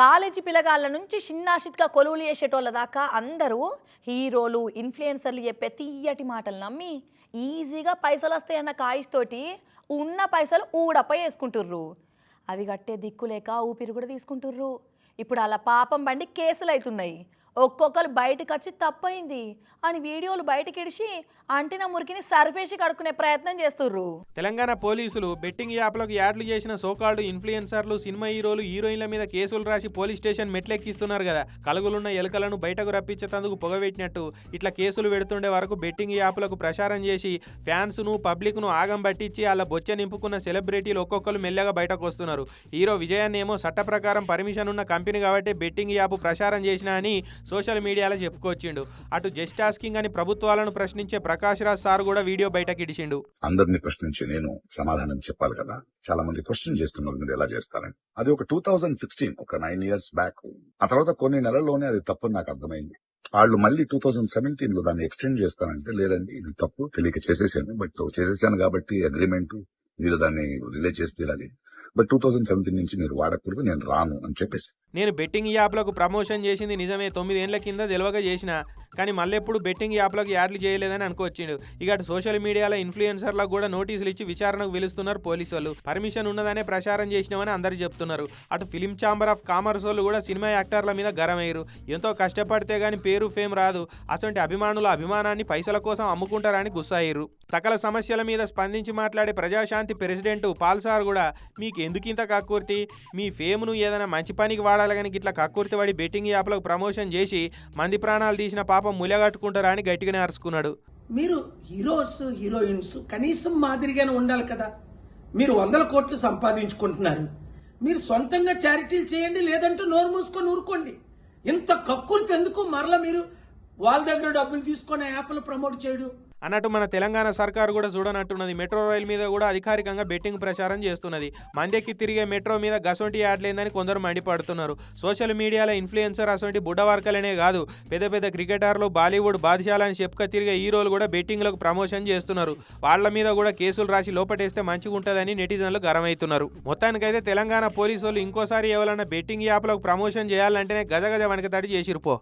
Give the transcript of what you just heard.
College పిల్లగాళ్ళ నుంచి చిన్నాషిత్గా కొలువులు చేసేటోళ్ళ దాకా అందరూ హీరోలు ఇన్ఫ్లుయెన్సర్లు చెప్పే తీయటి మాటలు నమ్మి ఈజీగా పైసలు వస్తాయన్న కాయిస్తోటి ఉన్న పైసలు ఊడపై వేసుకుంటుర్రు. అవి కట్టే దిక్కు లేక ఊపిరి కూడా తీసుకుంటుర్రు. ఇప్పుడు అలా పాపం బండి కేసులు అవుతున్నాయి ఒక్కొక్కరు బయటకు వచ్చి తప్పైంది అని వీడియోలు బయటకి ఇడిచి అంటిన మురికిని సర్ఫేసి కడుక్కునే ప్రయత్నం చేస్తుర్రు. తెలంగాణ పోలీసులు బెట్టింగ్ యాప్లకు యాడ్లు చేసిన సోకాల్డ్ ఇన్ఫ్లుయెన్సర్లు సినిమా హీరోలు హీరోయిన్ల మీద కేసులు రాసి పోలీస్ స్టేషన్ మెట్లెక్కిస్తున్నారు కదా. కలుగులున్న ఎలుకలను బయటకు రప్పించేందుకు పొగబెట్టినట్టు ఇట్లా కేసులు పెడుతుండే వరకు బెట్టింగ్ యాప్లకు ప్రచారం చేసి ఫ్యాన్స్ను పబ్లిక్ను ఆగం పట్టించి అలా బొచ్చ నింపుకున్న సెలబ్రిటీలు ఒక్కొక్కరు మెల్లగా బయటకు వస్తున్నారు. హీరో విజయాన్ని ఏమో చట్ట ప్రకారం పర్మిషన్ ఉన్న కంపెనీ కాబట్టి బెట్టింగ్ యాప్ ప్రచారం చేసినా అని సోషల్ మీడియాలో చెప్పుకొచ్చిండు. అటు జస్ట్ ఆస్కింగ్ అని ప్రభుత్వాలను ప్రశ్నించే ప్రకాష్ రాజ్ సార్ కూడా వీడియో బయటకి ఇడిచిండు. అందరిని ప్రశ్నించి నేను సమాధానం చెప్పాలి కదా. చాలా మంది క్వశ్చన్ చేస్తున్నారు మీరు ఎలా చేస్తారని. అది ఒక టూ థౌజండ్ సిక్స్టీన్ ఒక నైన్ ఇయర్స్ బ్యాక్ ఆ తర్వాత కొన్ని నెలల్లోనే అది తప్పు నాకు అర్థమైంది. వాళ్ళు మళ్ళీ టూ థౌజండ్ సెవెంటీన్లో దాన్ని ఎక్స్టెండ్ చేస్తానంటే లేదండి ఇది తప్పు తెలియక చేసేసాను. బట్ చేసేసాను కాబట్టి అగ్రిమెంట్ మీరు దాన్ని రిలే చేస్తే ఇలాగే బట్ టూ థౌజండ్ సెవెంటీన్ నుంచి మీరు వాడకూడదు నేను రాను అని చెప్పేసి. నేను బెట్టింగ్ యాప్లకు ప్రమోషన్ చేసింది నిజమే తొమ్మిదేళ్ళ కింద తెలివగా చేసిన కానీ మళ్ళెప్పుడు బెట్టింగ్ యాప్లకు యాడ్లు చేయలేదని అనుకొచ్చిండు ఇక సోషల్ మీడియాలో ఇన్ఫ్లుయెన్సర్లకు కూడా నోటీసులు ఇచ్చి విచారణకు పిలుస్తున్నారు పోలీసు వాళ్ళు. పర్మిషన్ ఉన్నదనే ప్రచారం చేసినామని అందరు చెప్తున్నారు. అటు ఫిలిం ఛాంబర్ ఆఫ్ కామర్స్ వాళ్ళు కూడా సినిమా యాక్టర్ల మీద గరమయ్యారు. ఎంతో కష్టపడితే గానీ పేరు ఫేమ్ రాదు. అటువంటి అభిమానుల అభిమానాన్ని పైసల కోసం అమ్ముకుంటారని గుస్సాయ్యారు. సకల సమస్యల మీద స్పందించి మాట్లాడే ప్రజాశాంతి ప్రెసిడెంట్ పాల్సార్ కూడా మీకు ఎందుకింత కాకూర్తి? కక్కుర్తి మీ ఫేమ్ను ఏదైనా మంచి పనికి వాడాలి కానీ ఇట్లా కక్కుర్తి వాడి బెట్టింగ్ యాప్లకు ప్రమోషన్ చేసి మంది ప్రాణాలు తీసిన పాపం ములగట్టుకుంటారా అని గట్టిగానే అరుచుకున్నాడు. మీరు హీరోస్ హీరోయిన్స్ కనీసం మాదిరిగానే ఉండాలి కదా. మీరు వందల కోట్లు సంపాదించుకుంటున్నారు. మీరు సొంతంగా చారిటీలు చేయండి లేదంటే నోరు మూసుకొని ఊరుకోండి. ఇంత కక్కుర్తి ఎందుకు? మరలా మీరు వాళ్ళ దగ్గర డబ్బులు తీసుకొని యాప్లు ప్రమోట్ చేయడం. అన్నట్టు మన తెలంగాణ సర్కారు కూడా చూడనట్టున్నది. మెట్రో రైల్ మీద కూడా అధికారికంగా బెట్టింగ్ ప్రచారం చేస్తున్నది. మందెక్కి తిరిగే మెట్రో మీద గసొంటి యాడ్లేందని కొందరు మండిపడుతున్నారు. సోషల్ మీడియాలో ఇన్ఫ్లుయెన్సర్ అసొంటి బుడ్డవర్కలనే కాదు. పెద్ద పెద్ద క్రికెటర్లు బాలీవుడ్ బాధిశాలని చెప్పుక తిరిగే హీరోలు కూడా బెట్టింగ్లకు ప్రమోషన్ చేస్తున్నారు. వాళ్ళ మీద కూడా కేసులు రాసి లోపటేస్తే మంచిగా ఉంటుందని నెటిజన్లు గరమవుతున్నారు మొత్తానికైతే తెలంగాణ పోలీసు వాళ్ళు ఇంకోసారి ఎవరైనా బెట్టింగ్ యాప్లకు ప్రమోషన్ చేయాలంటేనే గజగజ వనకతడి చేసిరుపో